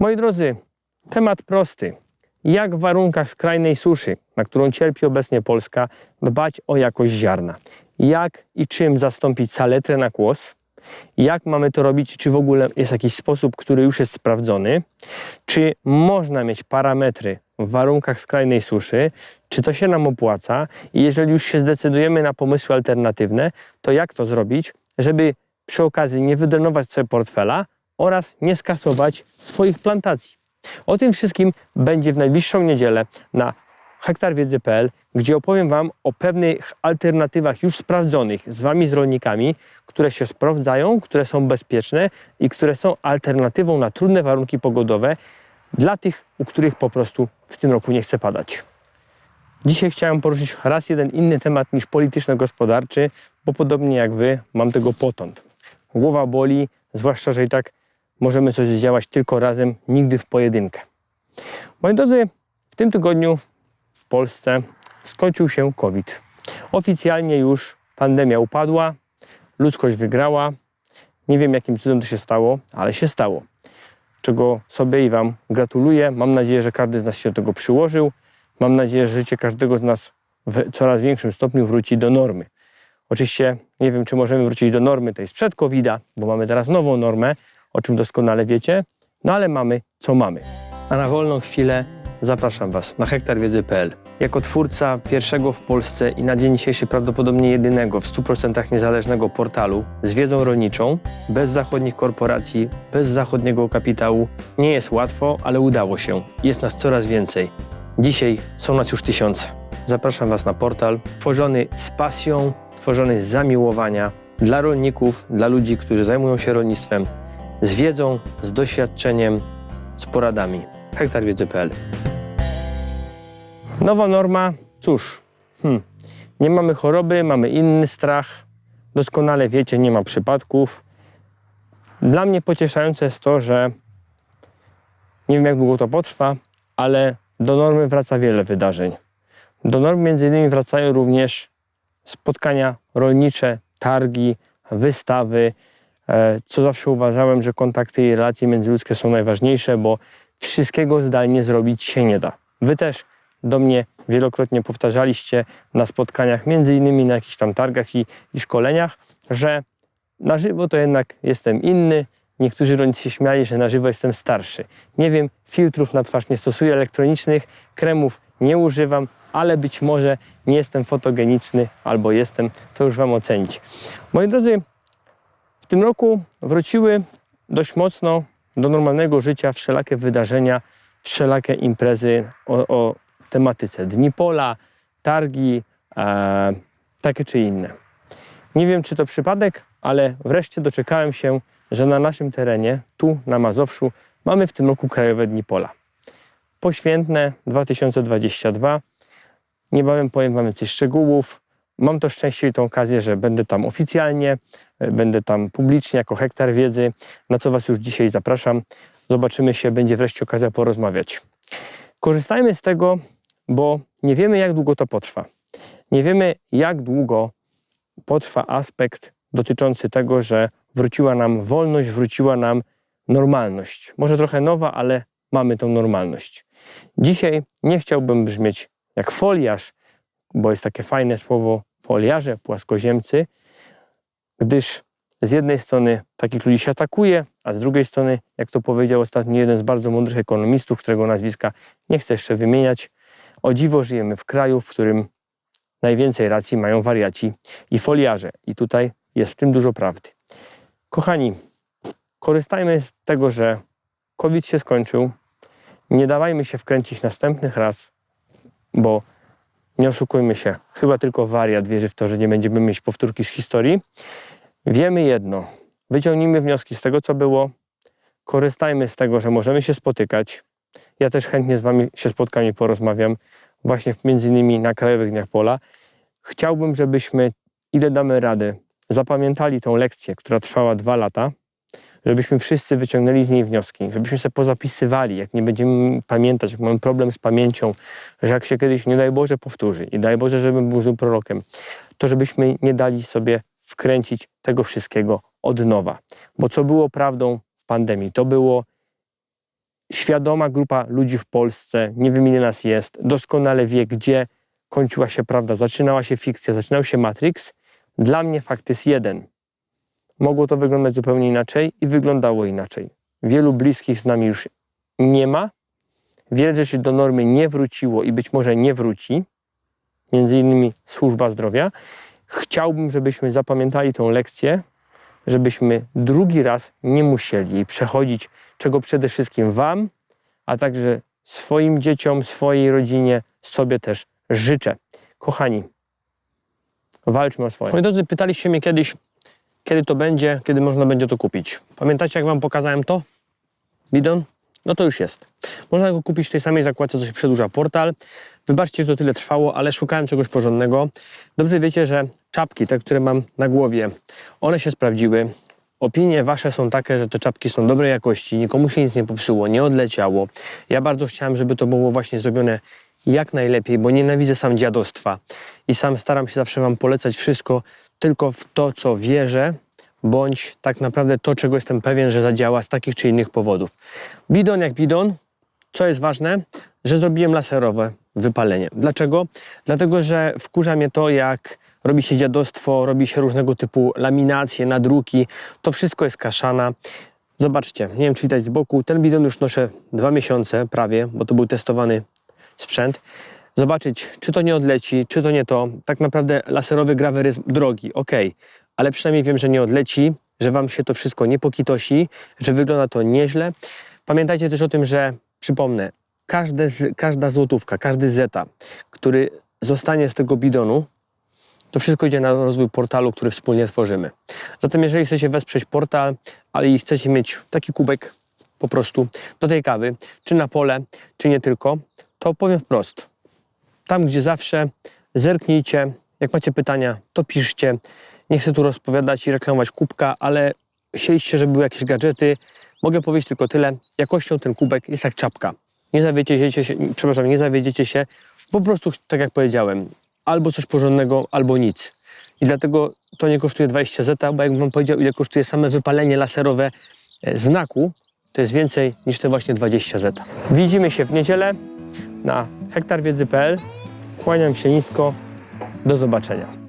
Moi drodzy, temat prosty. Jak w warunkach skrajnej suszy, na którą cierpi obecnie Polska, dbać o jakość ziarna? Jak i czym zastąpić saletrę na kłos? Jak mamy to robić? Czy w ogóle jest jakiś sposób, który już jest sprawdzony? Czy można mieć parametry w warunkach skrajnej suszy? Czy to się nam opłaca? I jeżeli już się zdecydujemy na pomysły alternatywne, to jak to zrobić, żeby przy okazji nie wydrenować sobie portfela oraz nie skasować swoich plantacji? O tym wszystkim będzie w najbliższą niedzielę na hektarwiedzy.pl, gdzie opowiem Wam o pewnych alternatywach już sprawdzonych z Wami, z rolnikami, które się sprawdzają, które są bezpieczne i które są alternatywą na trudne warunki pogodowe dla tych, u których po prostu w tym roku nie chce padać. Dzisiaj chciałem poruszyć raz jeden inny temat niż polityczno-gospodarczy, bo podobnie jak Wy mam tego potąd. Głowa boli, zwłaszcza, że i tak możemy coś zdziałać tylko razem, nigdy w pojedynkę. Moi drodzy, w tym tygodniu w Polsce skończył się COVID. Oficjalnie już pandemia upadła, ludzkość wygrała. Nie wiem, jakim cudem to się stało, ale się stało. Czego sobie i Wam gratuluję. Mam nadzieję, że każdy z nas się do tego przyłożył. Mam nadzieję, że życie każdego z nas w coraz większym stopniu wróci do normy. Oczywiście nie wiem, czy możemy wrócić do normy, jest przed covid bo mamy teraz nową normę, o czym doskonale wiecie, no ale mamy co mamy. A na wolną chwilę zapraszam Was na hektarwiedzy.pl. Jako twórca pierwszego w Polsce i na dzień dzisiejszy prawdopodobnie jedynego w 100% niezależnego portalu z wiedzą rolniczą, bez zachodnich korporacji, bez zachodniego kapitału, nie jest łatwo, ale udało się. Jest nas coraz więcej. Dzisiaj są nas już tysiące. Zapraszam Was na portal tworzony z pasją, tworzony z zamiłowania dla rolników, dla ludzi, którzy zajmują się rolnictwem, z wiedzą, z doświadczeniem, z poradami. hektarwiedzy.pl Nowa norma, cóż, hmm, nie mamy choroby, mamy inny strach. Doskonale wiecie, nie ma przypadków. Dla mnie pocieszające jest to, że nie wiem jak długo to potrwa, ale do normy wraca wiele wydarzeń. Do normy między innymi wracają również spotkania rolnicze, targi, wystawy, co zawsze uważałem, że kontakty i relacje międzyludzkie są najważniejsze, bo wszystkiego zdalnie zrobić się nie da. Wy też do mnie wielokrotnie powtarzaliście na spotkaniach, między innymi na jakichś tam targach i, i szkoleniach, że na żywo to jednak jestem inny. Niektórzy rolnicy się śmiali, że na żywo jestem starszy. Nie wiem, filtrów na twarz nie stosuję elektronicznych, kremów nie używam, ale być może nie jestem fotogeniczny albo jestem, to już Wam ocenić. Moi drodzy, w tym roku wróciły dość mocno do normalnego życia wszelakie wydarzenia, wszelakie imprezy o, o tematyce Dni Pola, targi, e, takie czy inne. Nie wiem, czy to przypadek, ale wreszcie doczekałem się, że na naszym terenie, tu na Mazowszu, mamy w tym roku Krajowe Dni Pola. Poświętne 2022. Niebawem powiem Wam więcej szczegółów. Mam to szczęście i tą okazję, że będę tam oficjalnie, e, będę tam publicznie jako hektar wiedzy, na co Was już dzisiaj zapraszam. Zobaczymy się, będzie wreszcie okazja porozmawiać. Korzystajmy z tego, bo nie wiemy, jak długo to potrwa. Nie wiemy, jak długo potrwa aspekt dotyczący tego, że wróciła nam wolność, wróciła nam normalność. Może trochę nowa, ale mamy tą normalność. Dzisiaj nie chciałbym brzmieć jak foliarz, bo jest takie fajne słowo foliarze, płaskoziemcy, gdyż z jednej strony takich ludzi się atakuje, a z drugiej strony, jak to powiedział ostatnio jeden z bardzo mądrych ekonomistów, którego nazwiska nie chcę jeszcze wymieniać, o dziwo żyjemy w kraju, w którym najwięcej racji mają wariaci i foliarze. I tutaj jest w tym dużo prawdy. Kochani, korzystajmy z tego, że COVID się skończył. Nie dawajmy się wkręcić następnych raz, bo nie oszukujmy się, chyba tylko wariat wierzy w to, że nie będziemy mieć powtórki z historii. Wiemy jedno, wyciągnijmy wnioski z tego, co było, korzystajmy z tego, że możemy się spotykać. Ja też chętnie z Wami się spotkam i porozmawiam, właśnie między innymi na Krajowych Dniach Pola. Chciałbym, żebyśmy, ile damy radę, zapamiętali tą lekcję, która trwała dwa lata, żebyśmy wszyscy wyciągnęli z niej wnioski, żebyśmy sobie pozapisywali, jak nie będziemy pamiętać, jak mamy problem z pamięcią, że jak się kiedyś, nie daj Boże, powtórzy i daj Boże, żebym był złym prorokiem, to żebyśmy nie dali sobie wkręcić tego wszystkiego od nowa. Bo co było prawdą w pandemii? To było świadoma grupa ludzi w Polsce, nie wiem ile nas jest, doskonale wie, gdzie kończyła się prawda, zaczynała się fikcja, zaczynał się Matrix. Dla mnie fakt jest jeden. Mogło to wyglądać zupełnie inaczej i wyglądało inaczej. Wielu bliskich z nami już nie ma. Wiele rzeczy do normy nie wróciło i być może nie wróci. Między innymi służba zdrowia. Chciałbym, żebyśmy zapamiętali tą lekcję, żebyśmy drugi raz nie musieli przechodzić, czego przede wszystkim Wam, a także swoim dzieciom, swojej rodzinie, sobie też życzę. Kochani, walczmy o swoje. Moi drodzy, pytaliście mnie kiedyś, kiedy to będzie, kiedy można będzie to kupić. Pamiętacie, jak Wam pokazałem to? Bidon? No to już jest. Można go kupić w tej samej zakładce, co się przedłuża portal. Wybaczcie, że to tyle trwało, ale szukałem czegoś porządnego. Dobrze wiecie, że czapki, te, które mam na głowie, one się sprawdziły. Opinie wasze są takie, że te czapki są dobrej jakości, nikomu się nic nie popsuło, nie odleciało. Ja bardzo chciałem, żeby to było właśnie zrobione jak najlepiej, bo nienawidzę sam dziadostwa i sam staram się zawsze wam polecać wszystko tylko w to, co wierzę, bądź tak naprawdę to, czego jestem pewien, że zadziała z takich czy innych powodów. Bidon jak bidon, co jest ważne, że zrobiłem laserowe wypalenie. Dlaczego? Dlatego, że wkurza mnie to, jak robi się dziadostwo, robi się różnego typu laminacje, nadruki. To wszystko jest kaszana. Zobaczcie, nie wiem czy widać z boku, ten bidon już noszę dwa miesiące prawie, bo to był testowany sprzęt. Zobaczyć, czy to nie odleci, czy to nie to. Tak naprawdę laserowy grawer jest drogi, ok, ale przynajmniej wiem, że nie odleci, że Wam się to wszystko nie pokitosi, że wygląda to nieźle. Pamiętajcie też o tym, że przypomnę, każde, każda złotówka, każdy zeta, który zostanie z tego bidonu, to wszystko idzie na rozwój portalu, który wspólnie tworzymy. Zatem jeżeli chcecie wesprzeć portal, ale i chcecie mieć taki kubek po prostu do tej kawy, czy na pole, czy nie tylko, to powiem wprost. Tam, gdzie zawsze, zerknijcie. Jak macie pytania, to piszcie. Nie chcę tu rozpowiadać i reklamować kubka, ale chcieliście, żeby były jakieś gadżety. Mogę powiedzieć tylko tyle. Jakością ten kubek jest jak czapka. Nie zawiedziecie się, przepraszam, nie zawiedziecie się. Po prostu, tak jak powiedziałem, albo coś porządnego, albo nic. I dlatego to nie kosztuje 20 zeta, bo jakbym wam powiedział, ile kosztuje same wypalenie laserowe e, znaku, to jest więcej niż te właśnie 20 zeta. Widzimy się w niedzielę na hektarwiedzy.pl. Kłaniam się nisko. Do zobaczenia.